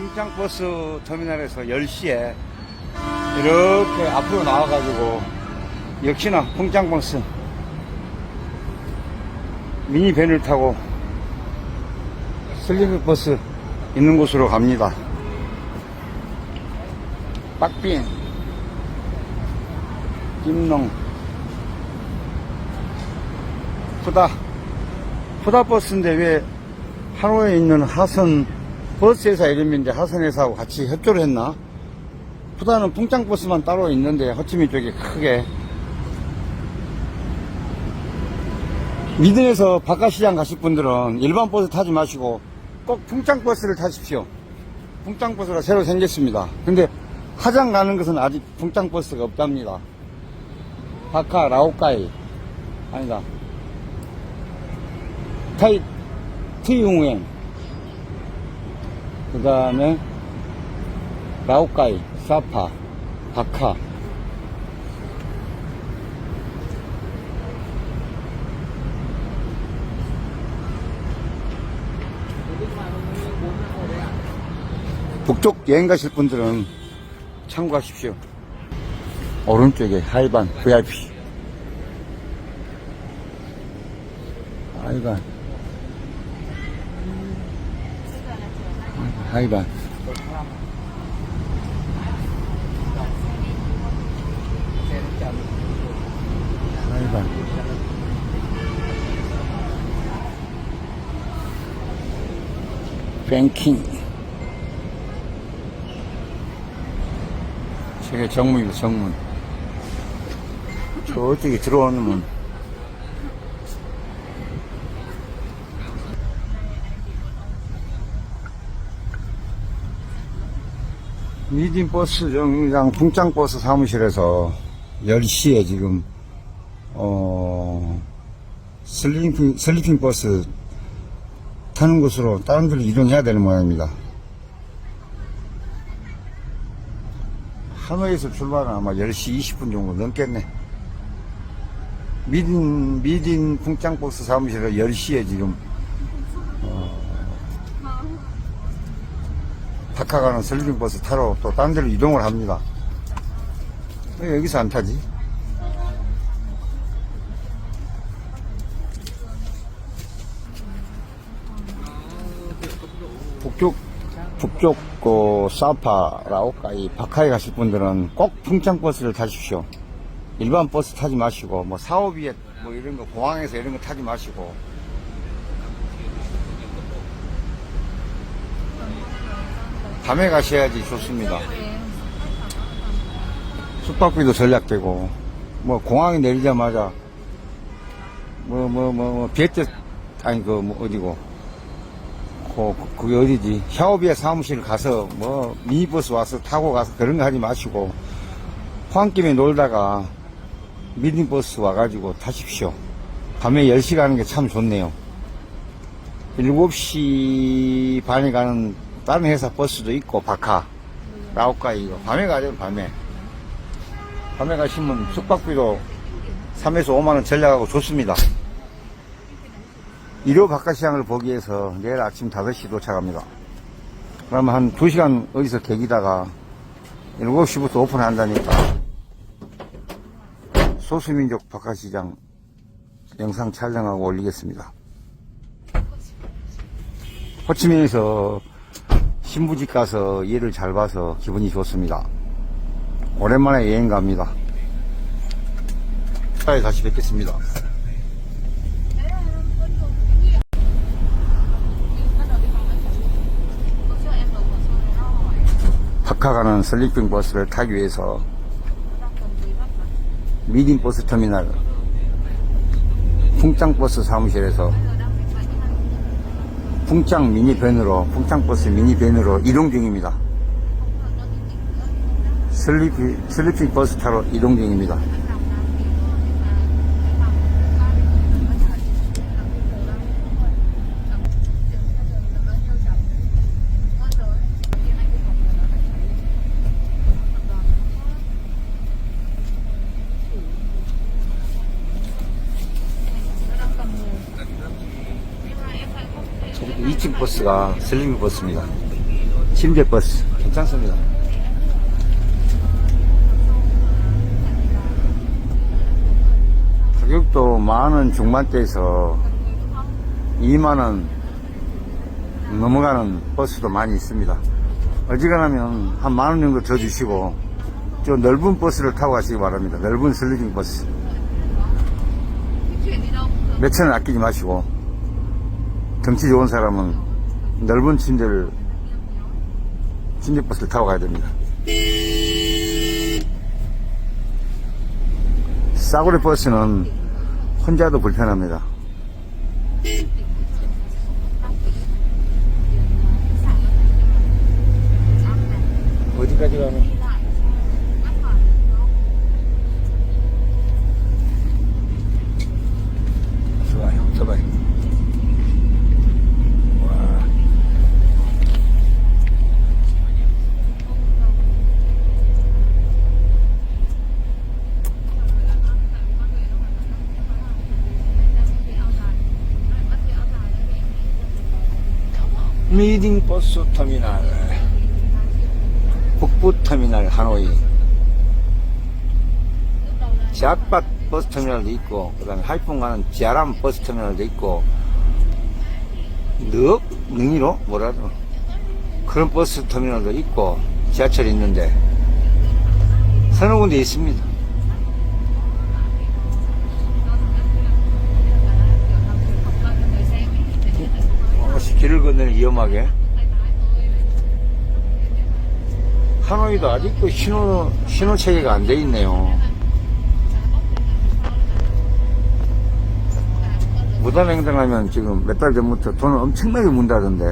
풍장버스 터미널에서 10시에 이렇게 앞으로 나와가지고 역시나 풍장버스 미니밴을 타고 슬리핑 버스 있는 곳으로 갑니다. 빡빈, 김농, 푸다, 푸다 버스인데 왜 하노이에 있는 하선 버스회사 이름인데 하선회사하고 같이 협조를 했나? 푸다는 풍장버스만 따로 있는데 호치민 쪽에 크게 미등에서 바깥시장 가실 분들은 일반 버스 타지 마시고 꼭 풍장버스를 타십시오. 풍장버스가 새로 생겼습니다. 근데 하장 가는 것은 아직 풍장버스가 없답니다. 바카 라오카이 아니다. 타이 트이웅엔 그 다음에 라오카이 사파 바카 북쪽 여행 가실 분들은 참고하십시오. 오른쪽에 하이반 VIP. 하이반. 하이반. 하이반. 뱅킹. 저게 정문입니다, 정문. 저쪽에 들어오는 문. 미딘 버스 정류장 풍장버스 사무실에서 10시에 지금, 어, 슬리핑, 슬리핑 버스 타는 곳으로 다른 데로 이동해야 되는 모양입니다. 하노이에서 출발은 아마 10시 20분 정도 넘겠네. 미딘, 미딘 풍장버스 사무실에 10시에 지금, 다카 가는 슬리핑 버스 타러 또 다른 데로 이동을 합니다. 왜 여기서 안 타지? 북쪽 북쪽 그 사파 라오카이 바카이 가실 분들은 꼭 풍창 버스를 타십시오. 일반 버스 타지 마시고 뭐 사오비에 뭐 이런 거 공항에서 이런 거 타지 마시고 밤에 가셔야지 좋습니다. 숙박비도 절약되고 뭐 공항에 내리자마자 뭐 뭐뭐 비에트 아니 그 뭐 어디고 그, 그게 어디지? 샤오비에 사무실 가서 뭐 미니버스 와서 타고 가서 그런 거 하지 마시고 포항김에 놀다가 미니버스 와가지고 타십시오. 밤에 10시 가는 게 참 좋네요. 7시 반에 가는 다른 회사 버스도 있고 바카 라오카 이거 밤에 가죠 밤에 밤에 가시면 숙박비도 3에서 5만원 전략하고 좋습니다. 일요 바깥 시장을 보기 위해서 내일 아침 5시 도착합니다. 그러면 한 2시간 어디서 계기다가 7시부터 오픈한다니까 소수민족 바깥 시장 영상 촬영하고 올리겠습니다. 호치민에서 신부집 가서 일을 잘 봐서 기분이 좋습니다. 오랜만에 여행 갑니다. 차에 다시 뵙겠습니다. 박하 가는 슬리핑 버스를 타기 위해서 미딘 버스 터미널 풍짱 버스 사무실에서 풍짱 미니밴으로 풍짱 버스 미니밴으로 이동 중입니다. 슬리피, 슬리핑 버스 타러 이동 중입니다. 저기 2층 버스가 슬리핑 버스입니다. 침대 버스 괜찮습니다. 가격도 만원 중반대에서 2만원 넘어가는 버스도 많이 있습니다. 어지간하면 한 만원 정도 더 주시고 저 넓은 버스를 타고 가시기 바랍니다. 넓은 슬리핑 버스. 몇천 원 아끼지 마시고 덩치 좋은 사람은 넓은 침대를 침대 버스를 타고 가야 됩니다. 싸구려 버스는 혼자도 불편합니다. 어디까지 가는? 좋아요, 오토바이. 와. 미딩 버스 터미널 북부 터미널 하노이 지압밭 버스 터미널도 있고 그 다음에 하이풍 가는 지아람 버스 터미널도 있고 능? 능이로? 뭐라도 그런 버스 터미널도 있고 지하철이 있는데 서너 군데 있습니다 건너는 위험하게 하노이도 아직도 신호, 신호 체계가 안 돼 있네요. 무단횡단하면 지금 몇 달 전부터 돈을 엄청나게 문다던데.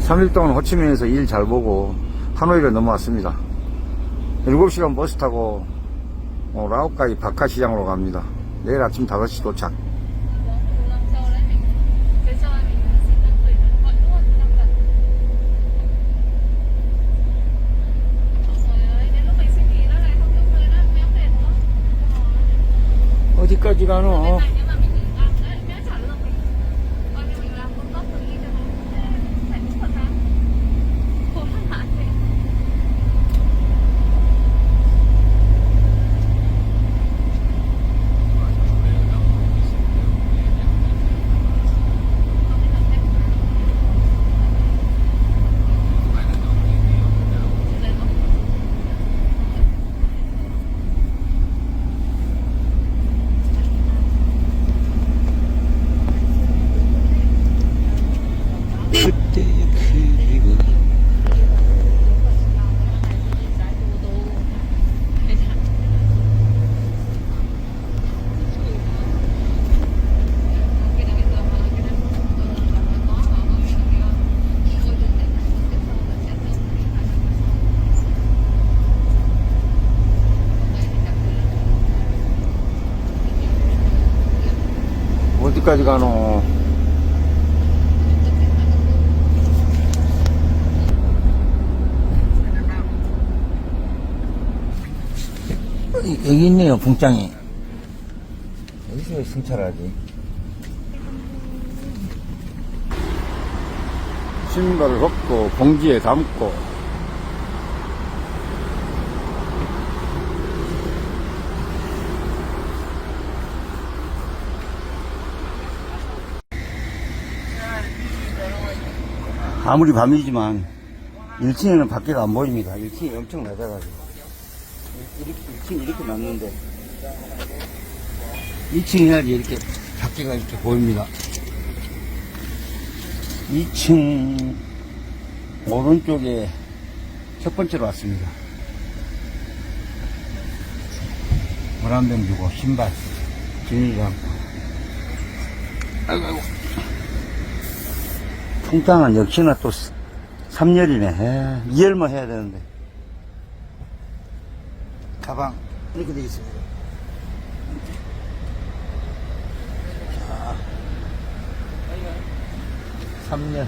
삼일 동안 호치민에서 일 잘 보고 하노이를 넘어왔습니다. 7시간 버스 타고 어, 라오카이 바카시장으로 갑니다. 내일 아침 5시 도착. 어디까지 가노? 그때 그리고 어디까지 가노? 이- 여기 있네요, 붕장이. 여기서 왜 승차하지? 신발을 벗고, 봉지에 담고. 아무리 밤이지만 1층에는 밖에가 안 보입니다. 1층이 엄청 낮아가지고. 이렇게, 2층 이렇게 났는데. 2층 해야지 이렇게 밖에가 이렇게 보입니다. 2층 오른쪽에 첫 번째로 왔습니다. 물한병 주고 신발 진이지 않고 아이고 아이고 통장은 역시나 또 3열이네 2열만 해야 되는데 가방 이렇게 되어 있습니다. 자, 3년.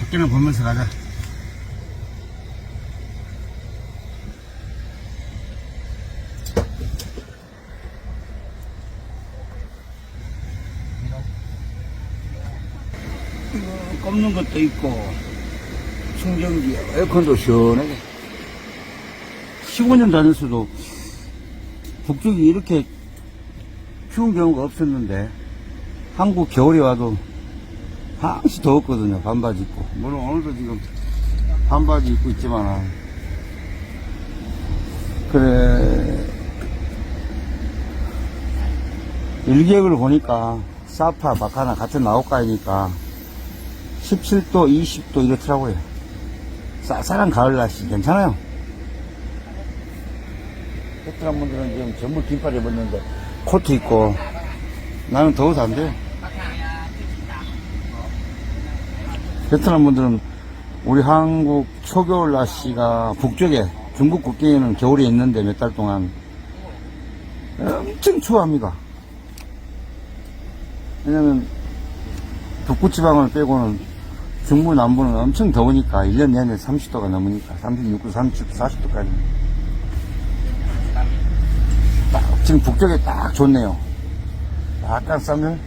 밖에는 보면서 가자. 꼽는 것도 있고, 충전기, 에어컨도 시원하게. 15년 다녔어도 북쪽이 이렇게 추운 경우가 없었는데, 한국 겨울에 와도 항시 더웠거든요. 반바지 입고. 물론 오늘도 지금 반바지 입고 있지만, 그래. 일기예보를 보니까 사파, 바카나 같은 나옥가이니까 17도, 20도 이렇더라고요. 쌀쌀한 가을 날씨 괜찮아요. 베트남 분들은 지금 전부 긴팔 입었는데 코트 입고 나는 더워서 안 돼. 베트남 분들은 우리 한국 초겨울 날씨가 북쪽에 중국 국경에는 겨울이 있는데 몇 달 동안 엄청 추워합니다. 왜냐면 북부 지방을 빼고는 중부 남부는 엄청 더우니까 1년 내내 30도가 넘으니까 36도, 30도, 40도까지 딱 지금 북쪽에 딱 좋네요. 약간 쌈을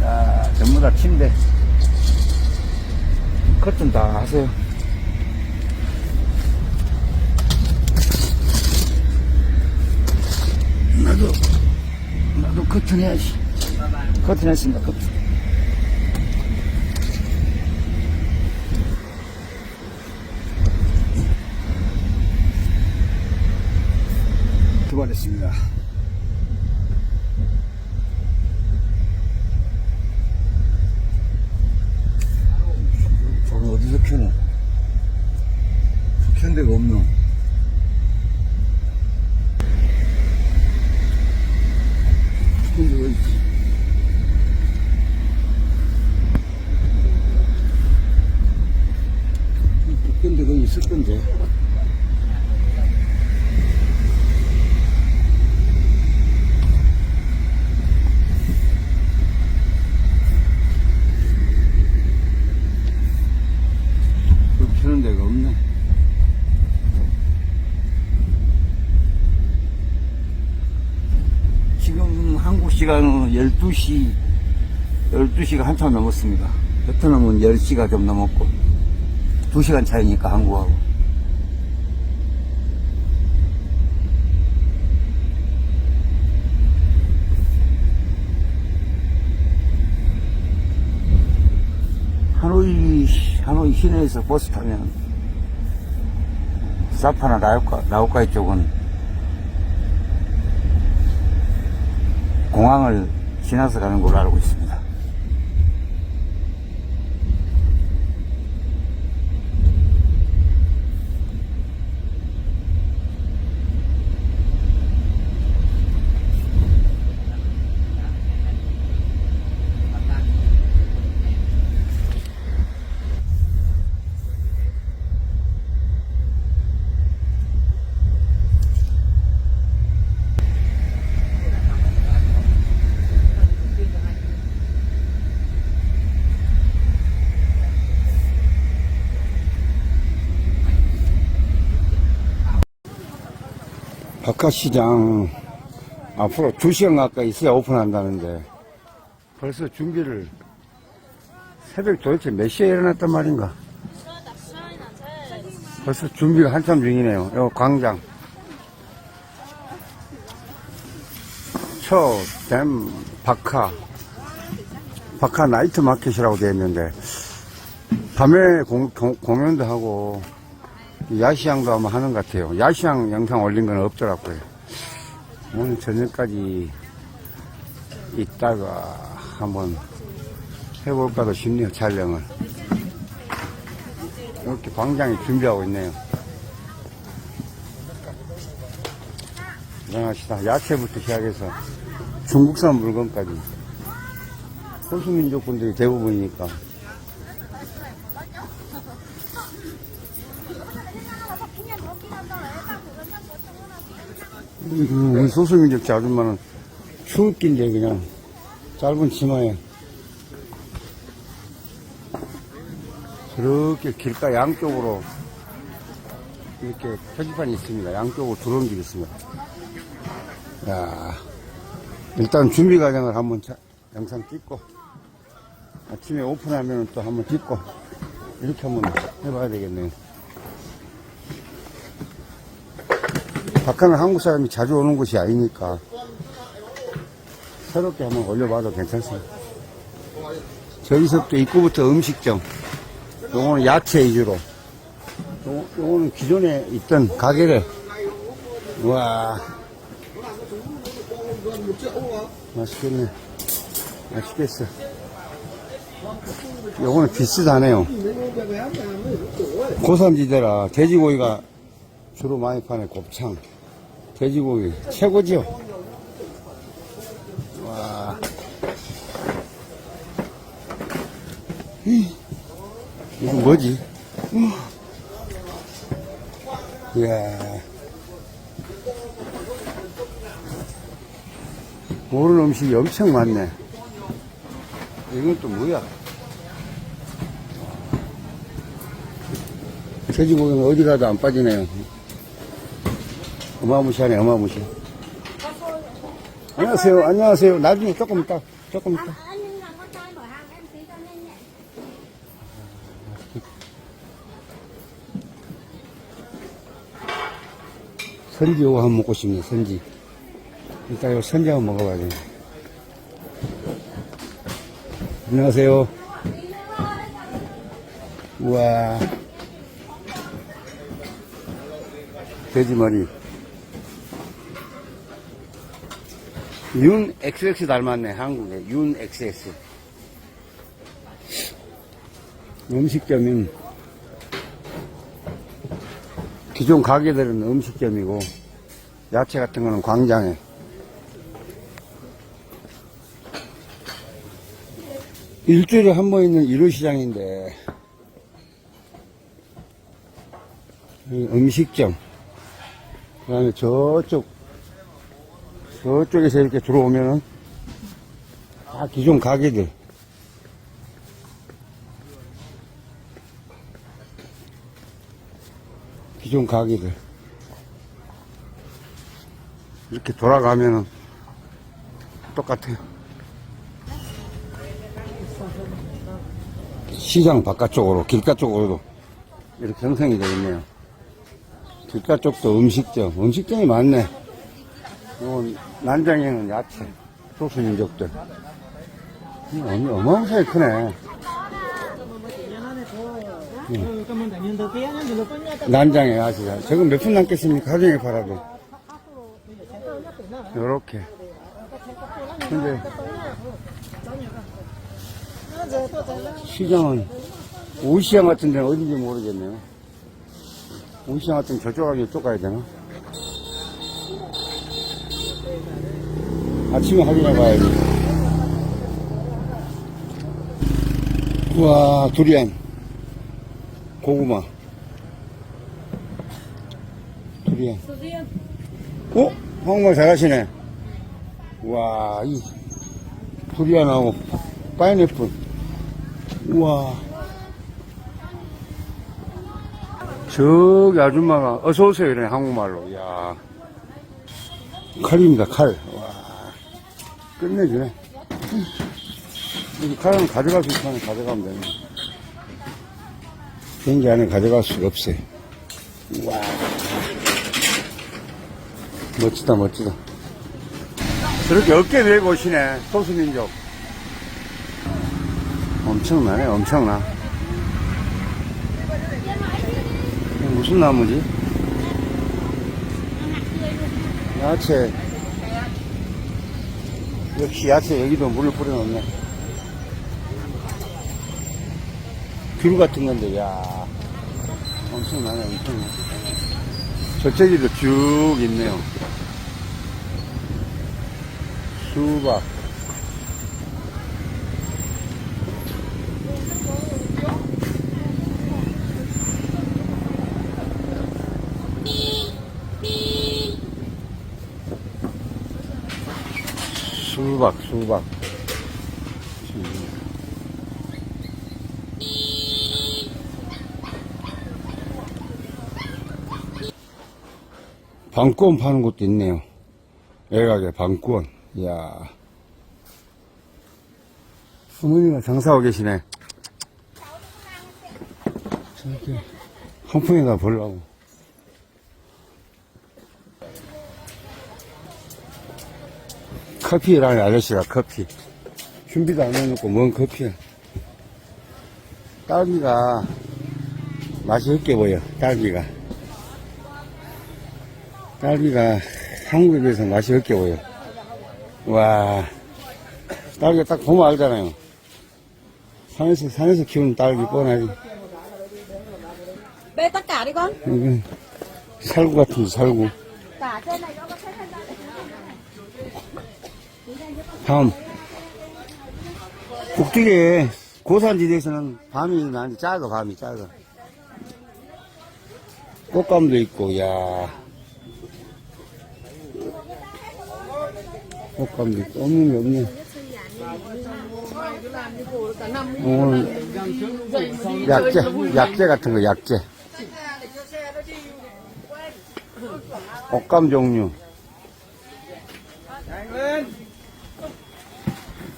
자, 전부 다 침대. 커튼 다 하세요. 나도 커튼 해야지. 커튼 했습니다, 커튼. 출발했습니다. 저는 어디서 켜노? 켠 데가 없노? 켠 데가 있지? 켠 데가 있을 건데. 그 펴는 데가 없네. 지금 한국 시간은 12시, 12시가 한참 넘었습니다. 베트남은 10시가 좀 넘었고, 2시간 차이니까 한국하고. 하노이, 하노이 시내에서 버스 타면, 사파나 라오카, 라오카이 쪽은 공항을 지나서 가는 걸로 알고 있습니다. 바깥시장 앞으로 2시간 가까이 있어야 오픈한다는데 벌써 준비를 새벽 도대체 몇 시에 일어났단 말인가? 벌써 준비가 한참 중이네요. 요 광장. 초, 댐, 박하. 박하 나이트 마켓이라고 되어 있는데 밤에 공, 공- 공연도 하고 야시장도 아마 하는 것 같아요. 야시장 영상 올린 건 없더라고요. 오늘 저녁까지 있다가 한번 해볼까도 싶네요, 촬영을. 이렇게 광장이 준비하고 있네요. 일어납시다. 야채부터 시작해서 중국산 물건까지. 소수민족 분들이 대부분이니까. 우리 소수민족 제 아줌마는 추웠긴데 그냥 짧은 치마에 저렇게 길가 양쪽으로 이렇게 표지판이 있습니다. 양쪽으로 들어온 길이 있습니다. 야 일단 준비 과정을 한번 자- 영상 찍고 아침에 오픈하면 또 한번 찍고 이렇게 한번 해봐야 되겠네요. 박하는 한국 사람이 자주 오는 곳이 아니니까 새롭게 한번 올려봐도 괜찮습니다. 저기서부터 입구부터 음식점, 요거는 야채 위주로, 요, 요거는 기존에 있던 가게를, 와 맛있겠네. 맛있겠어. 요거는 비슷하네요. 고산지대라 돼지고기가 주로 많이 파네 곱창. 돼지고기 최고지요. 와. 이, 이거 뭐지? 이야. 모르는 음식이 엄청 많네. 이건 또 뭐야? 돼지고기는 어디 가도 안 빠지네요. 어마무시하네, 어마무시. 안녕하세요, 안녕하세요. 나중에 조금 있다, 조금 있다. 선지 요거 한번 먹고 싶네, 선지. 일단 요 선지 한번 먹어봐야 돼. 안녕하세요. 우와. 돼지머리. 윤 XX 닮았네, 한국에. 윤 XX. 음식점인 기존 가게들은 음식점이고 야채 같은 거는 광장에 일주일에 한 번 있는 일요시장인데 이 음식점 그 다음에 저쪽 저쪽에서 이렇게 들어오면은 다 기존 가게들 기존 가게들 이렇게 돌아가면은 똑같아요. 시장 바깥쪽으로 길가 쪽으로도 이렇게 형성이 되어 있네요. 길가 쪽도 음식점, 음식점이 많네. 이건 난장에는 야채, 소수민족들. 어마- 어마어마하게 크네. Cảm ơn thực tế nhé, được có nhất 난장에 야채. 저건 몇 푼 남겠습니까? 하중에 팔아도. 요렇게. 근데 시장은 오시장 같은 데는 어딘지 모르겠네요. 오시장 같은 데 저쪽 가면 이쪽 가야 되나? 아침에 확인해 봐야지. 우와, 두리안. 고구마. 두리안. 어? 한국말 잘하시네. 와, 이 두리안하고 파인애플. 우와. 저기 아줌마가 어서오세요 이러네, 한국말로. 야 칼입니다, 칼. 와. 끝내주네. 이 칼은 가져갈 수 있으면 가져가면 되네. 비행기 안에 가져갈 수가 없어요. 와. 멋지다, 멋지다. 저렇게 어깨 메고 오시네, 소수민족. 엄청나네, 엄청나. 무슨 나무지? 야채. 역시 야채 여기도 물을 뿌려놓네. 귤 같은 건데, 야 엄청나네, 엄청나. 저쪽에도 쭉 있네요. 수박. 수박. 방구원 파는 곳도 있네요. 애가게 방구원. 이야. 어머니가 장사하고 계시네. 저렇게 한풍에가 보려고. 커피라는 아저씨가 커피. 준비도 안 해놓고 뭔 커피야. 딸기가 맛이 없게 보여, 딸기가. 딸기가 한국에 비해서 맛이 없게 보여. 와, 딸기 딱 보면 알잖아요. 산에서, 산에서 키우는 딸기 뻔하지. Cả đi con. 이건 살구 같은 살구. 다음. 북쪽에 고산지대에서는 밤이 나는데 작아, 밤이 작아. 꽃감도 있고, 야 꽃감도 있고, 없는 게 없네. 오늘 약재, 약재 같은 거, 약재. 옷감 종류.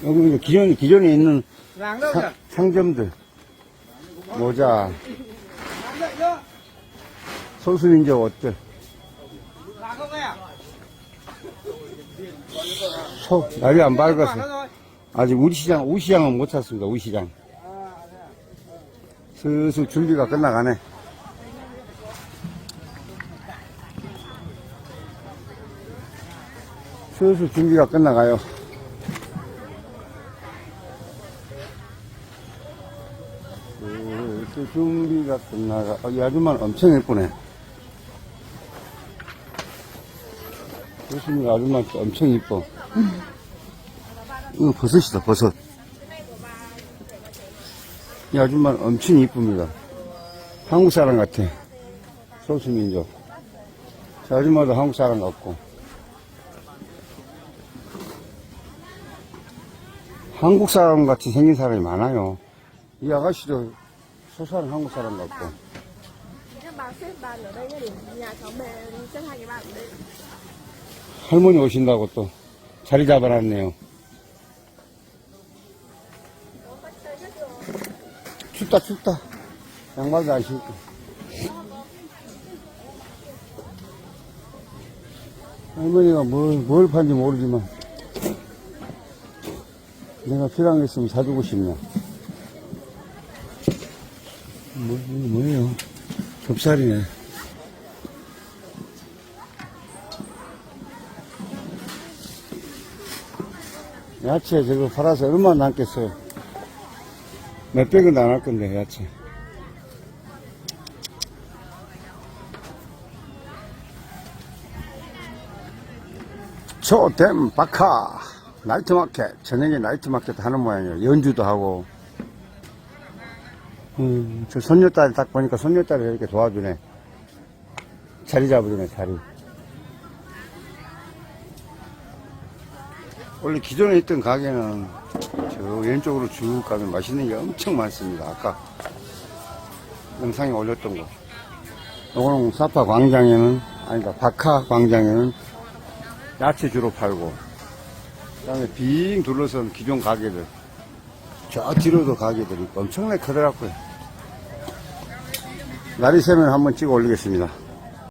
여기 이제 기존, 기존에 있는 사- 상점들. 모자, 소수민족 옷들. 소, 날이 안 밝아서. 아직 우리 시장, 우리 시장은 못 찼습니다, 우리 시장. 슬슬 준비가 끝나가네. 슬슬 준비가 끝나가요. 슬슬 준비가 끝나가. 어, 이 아줌마는 엄청 예쁘네. 교수님 아줌마 엄청 이뻐. 이거 버섯이다, 버섯. 이 아줌마는 엄청 이쁩니다. 한국 사람 같아. 소수민족. 저 아줌마도 한국 사람 같고. 한국 사람 같이 생긴 사람이 많아요. 이 아가씨도 소소한 한국 사람 같고. Các bà xếp bàn ở đây nhá để nhà cháu mẹ xếp hai cái bàn ở đây. 할머니 오신다고 또 자리 잡아놨네요. 춥다, 춥다. 양말도 안 신고. 할머니가 뭘, 뭘 판지 모르지만, 내가 필요한 게 있으면 사주고 싶네. 뭐, 뭐예요? 좁쌀이네. 야채 저거 팔아서 얼마나 남겠어요? 몇백은 안할 건데, 야채. 초댐 바카 나이트 마켓 저녁에 나이트 마켓 하는 모양이에요 연주도 하고 음, 저 손녀딸 딱 보니까 손녀딸이 이렇게 도와주네 자리 잡아주네 자리 원래 기존에 있던 가게는 저 왼쪽으로 쭉 가면 맛있는 게 엄청 많습니다. 아까 영상에 올렸던 거. 요거는 사파 광장에는, 아니다, 바카 광장에는 야채 주로 팔고, 그 다음에 빙 둘러선 기존 가게들. 저 뒤로도 가게들이 있고 엄청나게 크더라고요. 날이 새면 한번 찍어 올리겠습니다.